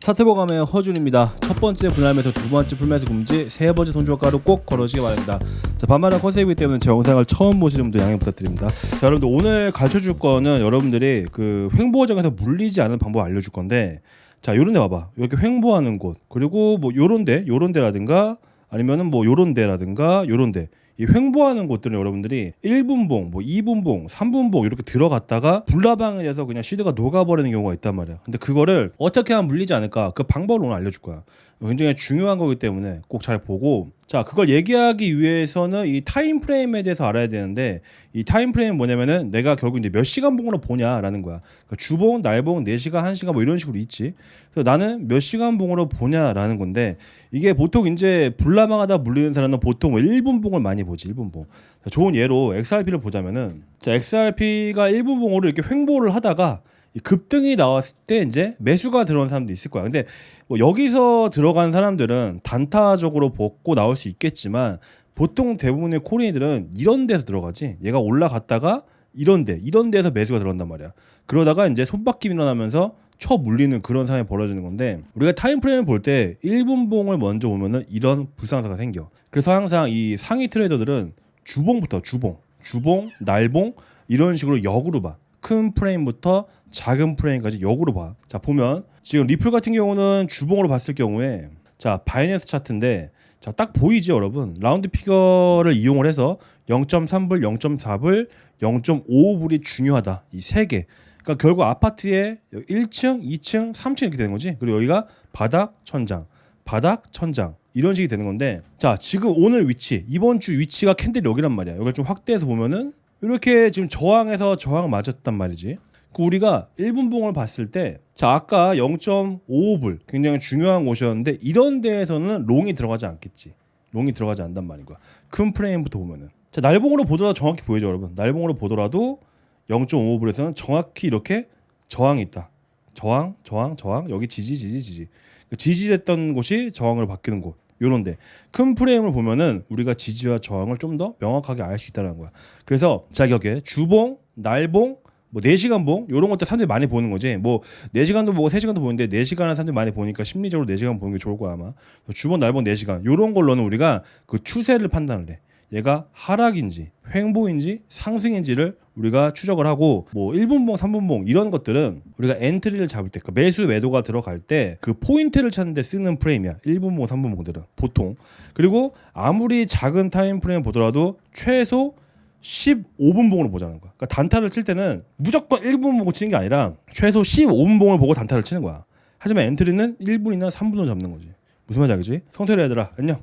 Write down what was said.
사태보감의 허준입니다. 첫 번째 분할 매수, 두 번째 풀매수 금지, 세 번째 손주가로 꼭 걸어주시기 바랍니다. 자, 반말은 컨셉이기 때문에 제 영상을 처음 보시는 분들 양해 부탁드립니다. 자, 여러분들 오늘 가르쳐줄 거는 여러분들이 그 횡보장에서 물리지 않은 방법 알려줄 건데, 자, 요런 데 봐봐. 이렇게 횡보하는 곳, 그리고 뭐 요런 데, 요런 데라든가, 아니면은 뭐 요런 데라든가, 요런 데. 이 횡보하는 곳들은 여러분들이 1분봉, 뭐 2분봉, 3분봉 이렇게 들어갔다가 불나방에 대해서 그냥 시드가 녹아버리는 경우가 있단 말이야. 근데 그거를 어떻게 하면 물리지 않을까? 그 방법을 오늘 알려줄 거야. 굉장히 중요한 거기 때문에 꼭 잘 보고 자 그걸 얘기하기 위해서는 이 타임 프레임에 대해서 알아야 되는데 이 타임 프레임 뭐냐면은 내가 결국 이제 몇 시간 봉으로 보냐라는 거야. 그러니까 주봉 날봉 4시간 1시간 뭐 이런 식으로 있지. 그래서 나는 몇 시간 봉으로 보냐라는 건데 이게 보통 이제 불나방하다 물리는 사람은 보통 1분 봉을 많이 보지 1분 봉. 자, 좋은 예로 XRP를 보자면은 자 XRP가 1분 봉으로 이렇게 횡보를 하다가 이 급등이 나왔을 때 이제 매수가 들어온 사람도 있을 거야. 근데 뭐 여기서 들어간 사람들은 단타적으로 벗고 나올 수 있겠지만 보통 대부분의 코린이들은 이런 데서 들어가지. 얘가 올라갔다가 이런 데, 이런 데서 매수가 들어간단 말이야. 그러다가 이제 손바뀜 일어나면서 쳐 물리는 그런 상황이 벌어지는 건데 우리가 타임 프레임을 볼 때 1분 봉을 먼저 보면은 이런 불상사가 생겨. 그래서 항상 이 상위 트레이더들은 주봉부터 주봉, 주봉, 날봉 이런 식으로 역으로 봐. 큰 프레임부터 작은 프레임까지 역으로 봐. 자 보면 지금 리플 같은 경우는 주봉으로 봤을 경우에 자 바이낸스 차트인데 자 딱 보이죠 여러분 라운드 피겨를 이용을 해서 0.3불, 0.4불, 0.55불이 중요하다 이 세 개. 그러니까 결국 아파트에 1층, 2층, 3층 이렇게 되는 거지. 그리고 여기가 바닥, 천장, 바닥, 천장 이런 식이 되는 건데 자 지금 오늘 위치 이번 주 위치가 캔들이 여기란 말이야. 여기를 좀 확대해서 보면은 이렇게 지금 저항에서 저항 맞았단 말이지. 그 우리가 1분봉을 봤을 때, 자 아까 0.55불 굉장히 중요한 곳이었는데 이런 데에서는 롱이 들어가지 않겠지. 롱이 들어가지 않단 말인 거야. 큰 프레임부터 보면은. 자 날봉으로 보더라도 정확히 보이죠, 여러분. 날봉으로 보더라도 0.55불에서는 정확히 이렇게 저항이 있다. 저항, 저항, 저항. 여기 지지, 지지, 지지. 그 지지됐던 곳이 저항으로 바뀌는 곳. 요런데 큰 프레임을 보면은 우리가 지지와 저항을 좀 더 명확하게 알 수 있다는 거야. 그래서 자격에 주봉, 날봉, 뭐 4시간 봉 요런 것들 사람들이 많이 보는 거지. 뭐 4시간도 보고 3시간도 보는데 4시간은 사람들이 많이 보니까 심리적으로 4시간 보는 게 좋을 거야 아마. 주봉, 날봉 4시간 요런 걸로는 우리가 그 추세를 판단을 해. 얘가 하락인지 횡보인지 상승인지를 우리가 추적을 하고 뭐 1분봉, 3분봉 이런 것들은 우리가 엔트리를 잡을 때 그 매수 매도가 들어갈 때 그 포인트를 찾는 데 쓰는 프레임이야. 1분봉, 3분봉들은 보통. 그리고 아무리 작은 타임 프레임 보더라도 최소 15분봉으로 보자는 거야. 그러니까 단타를 칠 때는 무조건 1분 보고 치는 게 아니라 최소 15분봉을 보고 단타를 치는 거야. 하지만 엔트리는 1분이나 3분으로 잡는 거지. 무슨 말인지 알겠지? 성태리 얘들아 안녕.